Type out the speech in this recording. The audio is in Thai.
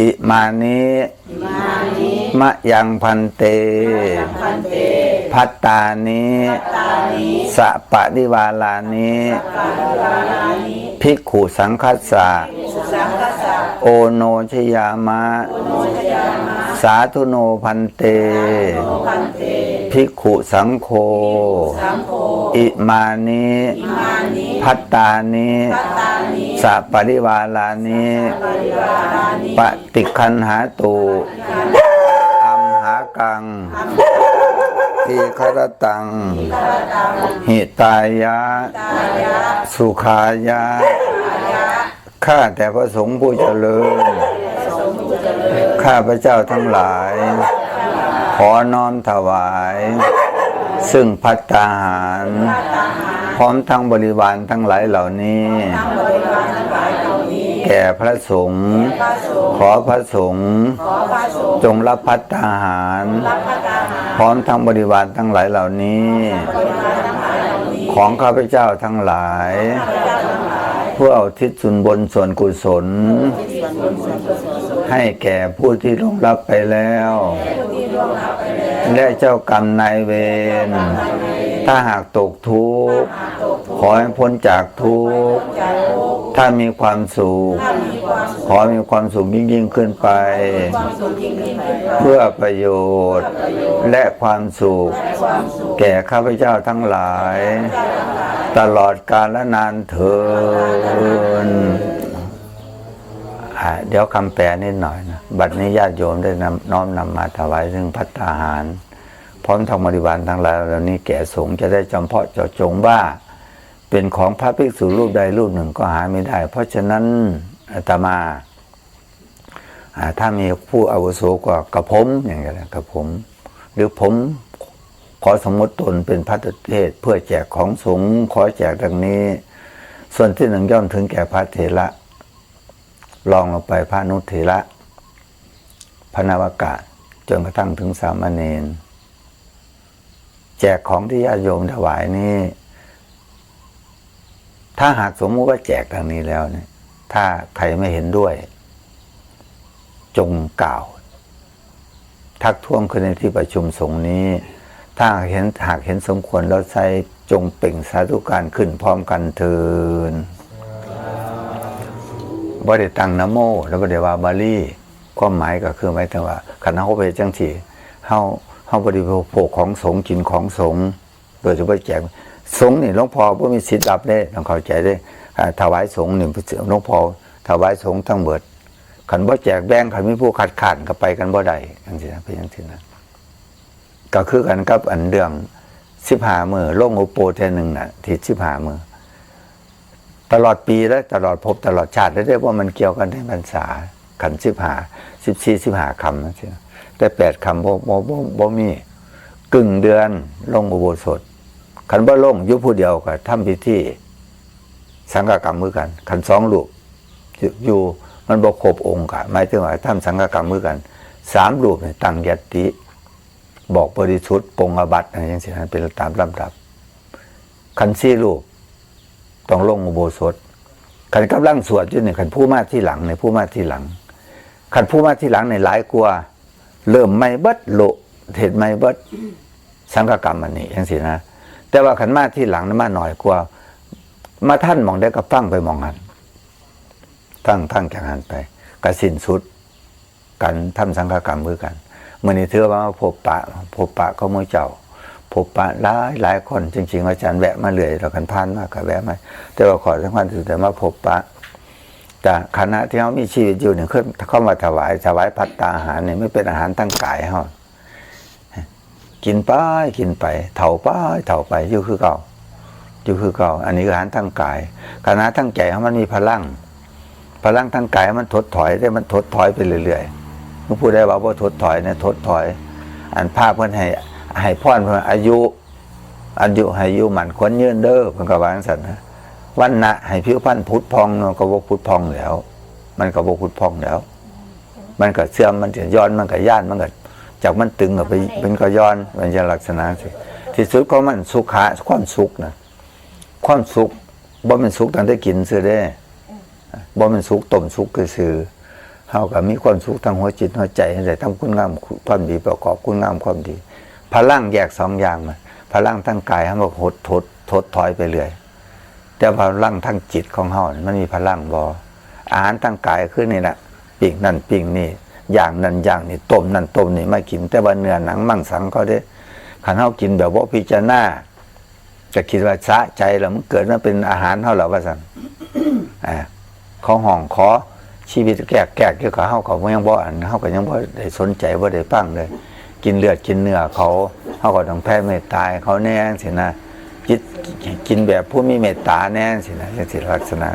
อิมานิมะยังพันเต พัตตานิสะปะริวาลานิภิกขุสังคัสสะโอโนชยามะ สาธุโนพันเต ภิกขุสังโฆอิมานิพัตตานิ สะปริวาลานิปฏิคันหาตุอัมหากังทีครตัง หิตายะ สุขายะ ข้าแต่พระสงฆ์ผู้เจริญ ข้าพระเจ้าทั้งหลาย ขอน้อมถวาย ซึ่งพัตตาหาร พร้อมทั้งบริวารทั้งหลายเหล่านี้ แก่พระสงฆ์ขอพระสงฆ์จงรับพัตตาหาร พร้อมทั้งบริวารทั้งหลายเหล่านี้ ของข้าพเจ้าทั้งหลายเพื่อเอาทิศส่วนบนส่วนกุศล ให้แก่ผู้ที่ล่วงลับไปแล้ว และเจ้ากรรมนายเวร ถ้าหากตกทุกข์ขอให้พ้นจากทุกข์ถ้ามีความสุขขอมีความสุขยิ่งยิ่งขึ้นไป เพื่อประโยชน์และความสุข แก่ข้าพเจ้าทั้งหลาย ตลอดกาลนานเทินอ่าเดี๋ยวคำแปลนิดหน่อยนะ บัดนี้ญาติโยมได้นำน้อมนำมาถวายซึ่งพัตตาหาร พร้อมทางบริวารทั้งหลายเหล่านี้แก่สงฆ์จะได้จำเพาะเจาะจงว่า เป็นของพระภิกษุรูปใดรูปหนึ่งก็หาไม่ได้ เพราะฉะนั้นอาตมาถ้ามีผู้อาวุโสกว่ากระผมอย่างเงี้ยกระผม หรือผมขอสมมติตนเป็นพระเทศเพื่อแจกของสงฆ์ขอแจกดังนี้ ส่วนที่หนึ่งย่อมถึงแก่พระเถระลองลงไปพระนุเถระพระนวากาจนกระทั่งถึงสามเณร จกของที่ญาติโยมถวายนี่ ถ้าหากสมมุติว่าแจกทางนี้แล้วเนี่ย ถ้าใครไม่เห็นด้วย จงกล่าว ทักท้วงขึ้นในที่ประชุมสงฆ์นี้ ถ้าหากเห็นหากเห็นสมควรเราใช้จงเปล่งสาธุการขึ้นพร้อมกันเทินบ่ได้ตังนโม แล้วบ่ได้ว่าบาลีความหมายก็คือหมายถึงว่าคันเฮาไปจังที่เฮาาบริโภคของสงกินของสงโดยเฉพาะแจกสงนี่หลวงพ่อบ่มีสิทธิ์รับได้ต้องเข้าใจได้ถวายสงนี่หลวงพ่อถวายสงทั้งเบิดคันบ่แจกแบ่งคันมีผู้ขัดขานก็ไปกันบ่ได้จังซี่นะเป็นจังซี่นะก็คือกันกับอันเรื่องสิบหามือโลงโอโปเทหนึ่งน่ะที่สิบหามือตลอดปีและตลอดภพตลอดชาติได้เรียกว่ามันเกี่ยวกันในพรรษาขันสิบหาสิบสี่สิบหาคำนะเชียว แต่แปดคำบ่บ่บ่บ่มี กึ่งเดือนลงอุโบสถขันบ่ลงยุผู้เดียวกับทำพิธีสังฆกรรมมือกัน ขันสองลูกอยู่มันบ่ครบองค์กะหมายถึงว่าทำสังฆกรรมมือกันสามรูปเนี่ยตั้งยตติ บอกบริสุทธิ์ปงอบัตอะไรอย่างเงี้ยเป็นตามลำดับคันซี่รูปต้องลงอุโบสถคันกำลังสวดอยู่เนี่ยคันผู้มาที่หลังในผู้มาที่หลังคันผู้มาที่หลังในหลายกลัวา เริ่มไม่เบิดโลเห็ดไม่เบิดสังฆกรรมอันนี้อย่างสินะ แต่ว่าขันมาที่หลังนั้นมาหน่อยกว่า มาท่านมองได้ก็ฟังไปมองหันฟังฟังจากหันไปกสินสุด กันทำสังฆกรรมมือกันมื่อนี้ถือว่าพบปะพบปะก็มือเจ้าพบปะหลายหลายคน จริง ๆ อาจารย์แวะมาเรื่อยเรากันพานมากกับแวะมาแต่ว่าขอสำคัญที่สุดแต่มาพบปะ แต่คณะที่เขามีชีวิตอยู่เนี่ยขึ้นเข้ามาถวายถวายพัตตาอาหารเนี่ยไม่เป็นอาหารตั้งกายเขากินไปกินไป เถ่าไปเถ่าไปอยู่คือเก่าอยู่คือเก่า อันนี้คืออาหารตั้งกายคณะตั้งใจเขามันมีพลัง พลังทั้งกายมันถดถอยได้มันถดถอยไปเรื่อยๆผู้ใดว่าว่าถดถอยเนี่ยถดถอย อันภาพเพื่อนให้ให้พ่อนเพื่อนอายุอายุให้อายุหมันควนยืนเด้อเพื่อนก็วางสันนะ วันนะให้ผิวพรรณพุทธพองเนาะก็บ่พุทธพองแล้ว มันก็บ่พุทธพองแล้ว มันก็เสื่อมมันจะย้อนมันก็ย่านมันก็จากมันตึงก็ไปเป็นก็ย้อนมันจะลักษณะสิที่สุดของมันสุขะความสุขนะความสุขบ่เป็นสุขตั้งแต่กินเสือได้บ่เป็นสุขต้มสุขก็คือเฮเฮาก็มีความสุขทางหัวจิตหัวใจได้ทำคุณงามความดีประกอบคุณงามความดีพลังแยกสองอย่างมันพลังทางกายเฮาบอกหดทดทดถอยไปเรื่อย แต่พลังทางจิตของเฮามันมีพลังบ่อาหารทางกายคือนี่แหละปิ้งนั่นปิ้งนี่ อย่างนั้นอย่างนี่ต้มนั่นต้มนี่ไม่กิน แต่ว่าเนื้อหนังมังสังเขาได้คันเฮากินแบบบ่าพิจารณาจะคิดว่าสะใจแล้วมันเกิดมาเป็นอาหารเฮาแล้วว่าซั่นอ่าขาห้องขอชีวิตแก่แก่เกี่ยวกับเฮาก็บ่ยังบ่อันเฮาก็ยังบ่ได้สนใจบ่ได้ฟังเลย กินเลือดกินเนื้อเขาเฮาก็ต้องแพ้เมตตาให้เขาแน่สินะ กินแบบผู้มีเมตตาแน่สินะจังสิลักษณะ